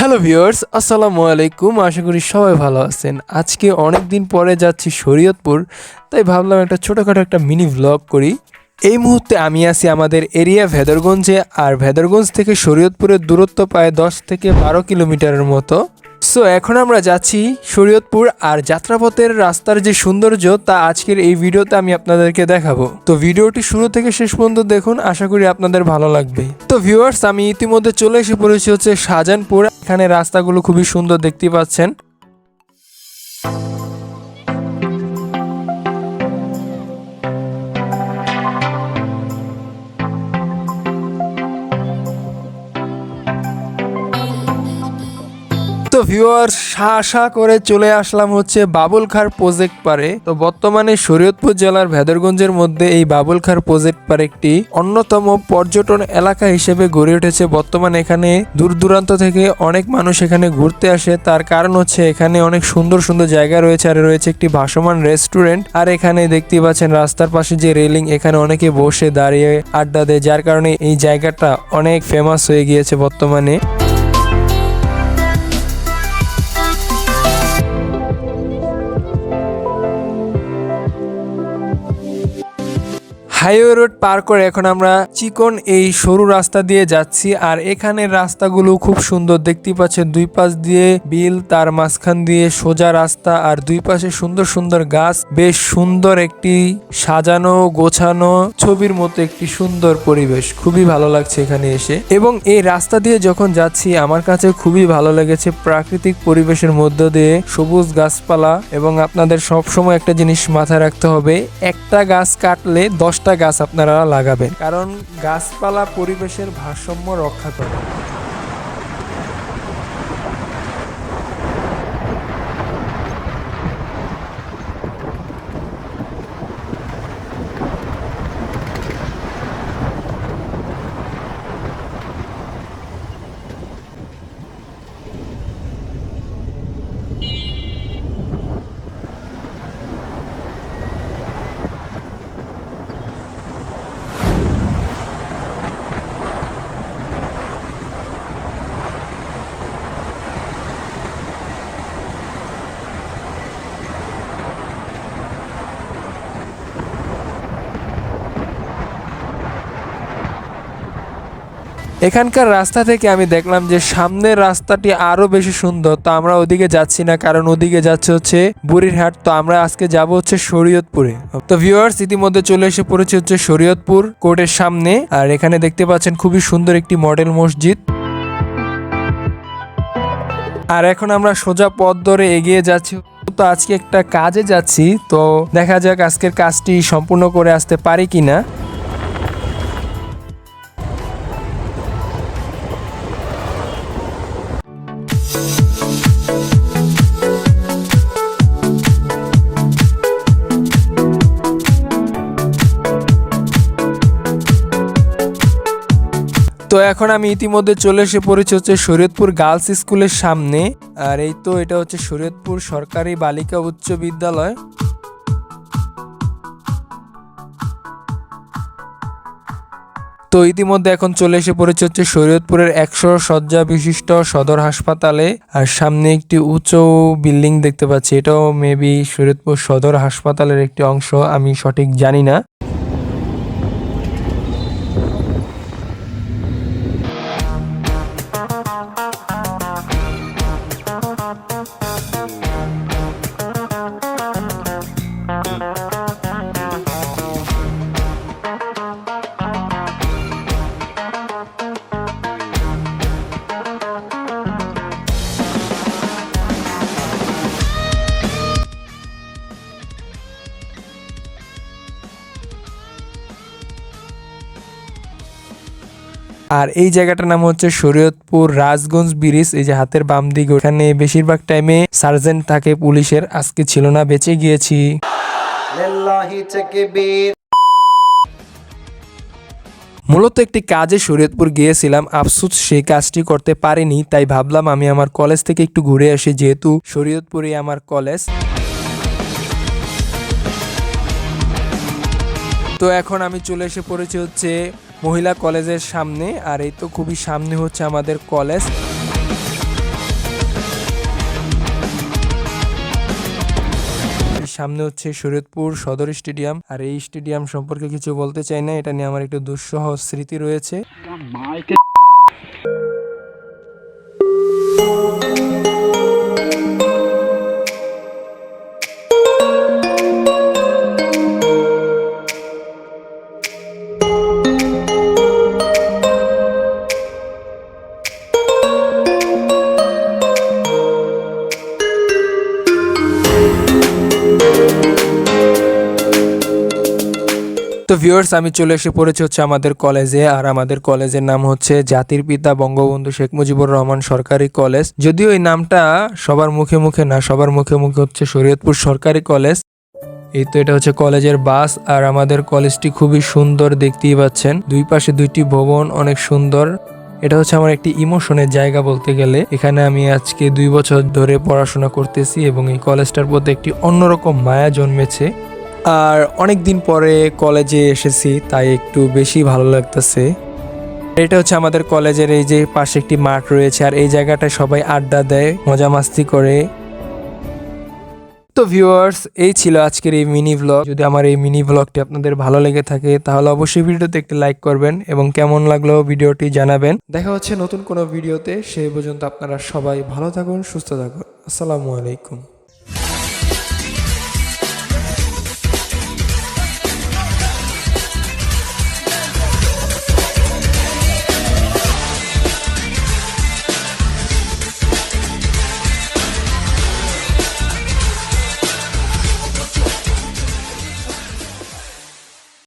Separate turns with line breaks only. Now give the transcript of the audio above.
Hello viewers আসসালামু আলাইকুম। আশা করি সবাই ভালো আছেন। আজকে অনেক দিন পরে যাচ্ছি শরীয়তপুর, তাই ভাবলাম একটা ছোটোখাটো একটা মিনি ভ্লগ করি। এই মুহূর্তে আমি আছি আমাদের এরিয়া ভেদরগঞ্জে, আর ভেদরগঞ্জ থেকে শরীয়তপুরের দূরত্ব প্রায় দশ থেকে বারো কিলোমিটারের মতো। সো এখন আমরা যাচ্ছি শরীয়তপুর আর যাত্রাপথের রাস্তার যে সৌন্দর্য তা আজকের এই ভিডিওতে আমি আপনাদেরকে দেখাবো। তো ভিডিওটি শুরু থেকে শেষ পর্যন্ত দেখুন, আশা করি আপনাদের ভালো লাগবে। তো ভিউয়ার্স আমি ইতিমধ্যে চলে এসে পড়েছি হচ্ছে শাহজাহানপুর। এখানে রাস্তাগুলো খুবই সুন্দর দেখতে পাচ্ছেন। ভিউয়ার আশা করে চলে আসলাম হচ্ছে বাবুলখার প্রজেক্ট পারে। তো বর্তমানে শরীয়তপুর জেলার ভেদরগঞ্জের মধ্যে এই বাবুলখার প্রজেক্ট পার একটি অন্যতম পর্যটন এলাকা হিসেবে গড়ে উঠেছে। বর্তমানে এখানে দূর দূরান্ত থেকে অনেক মানুষ এখানে ঘুরতে আসে। তার কারণ হচ্ছে এখানে অনেক সুন্দর সুন্দর জায়গা রয়েছে আর রয়েছে একটি ভাসমান রেস্টুরেন্ট আর এখানে দেখতে পাচ্ছেন রাস্তার পাশে যে রেলিং এখানে অনেকে বসে দাঁড়িয়ে আড্ডা দেয়, যার কারণে এই জায়গাটা অনেক ফেমাস হয়ে গিয়েছে বর্তমানে। হাইওয়ে রোড পার করে এখন আমরা চিকন এই সরু রাস্তা দিয়ে যাচ্ছি, আর এখানের রাস্তাগুলো খুব সুন্দর। দেখতে পাচ্ছেন দুই পাশ দিয়ে বিল, তার মাঝখান দিয়ে সোজা রাস্তা, আর দুই পাশে সুন্দর সুন্দর গাছ। বেশ সুন্দর একটি সাজানো, গোছানো ছবির মতো একটি সুন্দর পরিবেশ। খুবই ভালো লাগছে এখানে এসে। এবং এই রাস্তা দিয়ে যখন যাচ্ছি, আমার কাছে খুবই ভালো লেগেছে প্রাকৃতিক পরিবেশের মধ্য দিয়ে সবুজ গাছপালা। এবং আপনাদের সব সময় একটা জিনিস মাথায় রাখতে হবে, একটা গাছ কাটলে দশটা গাছ আপনারা লাগাবেন। কারণ গাছপালা পরিবেশের ভারসাম্য রক্ষা করে। এখানকার রাস্তা থেকে আমি দেখলাম যে সামনের রাস্তাটি আরও বেশি সুন্দর, তো আমরা ওদিকে যাচ্ছি না, কারণ ওদিকে যাচ্ছে হচ্ছে বুড়িরহাট তো আমরা আজকে যাব হচ্ছে শরীয়তপুরে। তো ভিউয়ার্স ইতিমধ্যে চলে এসে পড়েছে হচ্ছে শরীয়তপুর কোর্টের সামনে, আর এখানে দেখতে পাচ্ছেন খুবই সুন্দর একটি মডেল মসজিদ। আর এখন আমরা সোজা পথ ধরে এগিয়ে যাচ্ছি। তো আজকে একটা কাজে যাচ্ছি, তো দেখা যাক আজকের কাজটি সম্পূর্ণ করে আসতে পারি কিনা। তো এখন আমি ইতিমধ্যে চলে এসে পড়েছি হচ্ছে শরীয়তপুর গার্লস স্কুলের সামনে। আর এই তো এটা হচ্ছে শরীয়তপুর সরকারি বালিকা উচ্চ বিদ্যালয়। তো ইতিমধ্যে এখন চলে এসে পড়েছে হচ্ছে শরীয়তপুরের একশো শয্যা বিশিষ্ট সদর হাসপাতালে। আর সামনে একটি উঁচু বিল্ডিং দেখতে পাচ্ছি। এটাও মেবি শরীয়তপুর সদর হাসপাতালের একটি অংশ, আমি সঠিক জানি না। আর এই জায়গাটার নাম হচ্ছে শরীয়তপুর রাজগঞ্জ ব্রিজ। এই যে হাতের বাম দিকে ওখানে বেশিরভাগ টাইমে সার্জেন্ট থাকে পুলিশের। আজকে ছিল না বেঁচে গিয়েছি। মূলত একটি কাজে শরীয়তপুর গিয়েছিলাম। আফসুস সেই কাজটি করতে পারিনি তাই ভাবলাম আমি আমার কলেজ থেকে একটু ঘুরে আসি যেহেতু শরীয়তপুরে আমার কলেজ। তো এখন আমি চলে এসে পড়েছি হচ্ছে মহিলা কলেজের সামনে, আর এই তো খুবই সামনে হচ্ছে আমাদের কলেজ। সামনে হচ্ছে শরীয়তপুর সদর স্টেডিয়াম, আর এই স্টেডিয়াম সম্পর্কে কিছু বলতে চাই না, এটা নিয়ে আমার একটু দুঃসহ স্মৃতি রয়েছে। তো ভিউয়ার্স আমি চলে এসে পড়েছি হচ্ছে আমাদের কলেজে আর আমাদের কলেজের নাম হচ্ছে জাতির পিতা বঙ্গবন্ধু শেখ মুজিবুর রহমান সরকারি কলেজ যদিও এই নামটা সবার মুখে মুখে না, সবার মুখে মুখে হচ্ছে শরীয়তপুর সরকারি কলেজ এই তো এটা হচ্ছে কলেজের বাস আর আমাদের কলেজটি খুবই সুন্দর, দেখতেই পাচ্ছেন। দুই পাশে দুইটি ভবন, অনেক সুন্দর। এটা হচ্ছে আমার একটি ইমোশনের জায়গা বলতে গেলে। এখানে আমি আজকে দুই বছর ধরে পড়াশোনা করতেছি এবং এই কলেজটার প্রতি একটি অন্যরকম মায়া জন্মেছে। আর অনেক দিন পরে কলেজে এসেছি, তাই একটু বেশি ভালো লাগতেছে। এটা হচ্ছে আমাদের কলেজের এই যে পাশে একটি মাঠ রয়েছে, আর এই জায়গাটায় সবাই আড্ডা দেয়, মজা মাস্তি করে। তো ভিউয়ার্স এই ছিল আজকের এই মিনি ভ্লগ যদি আমার এই মিনি ভ্লগটি আপনাদের ভালো লেগে থাকে, তাহলে অবশ্যই ভিডিওতে একটি লাইক করবেন এবং কেমন লাগল ভিডিওটি জানাবেন। দেখা হচ্ছে নতুন কোনো ভিডিওতে সেই পর্যন্ত আপনারা সবাই ভালো থাকুন, সুস্থ থাকুন। আসসালামু আলাইকুম।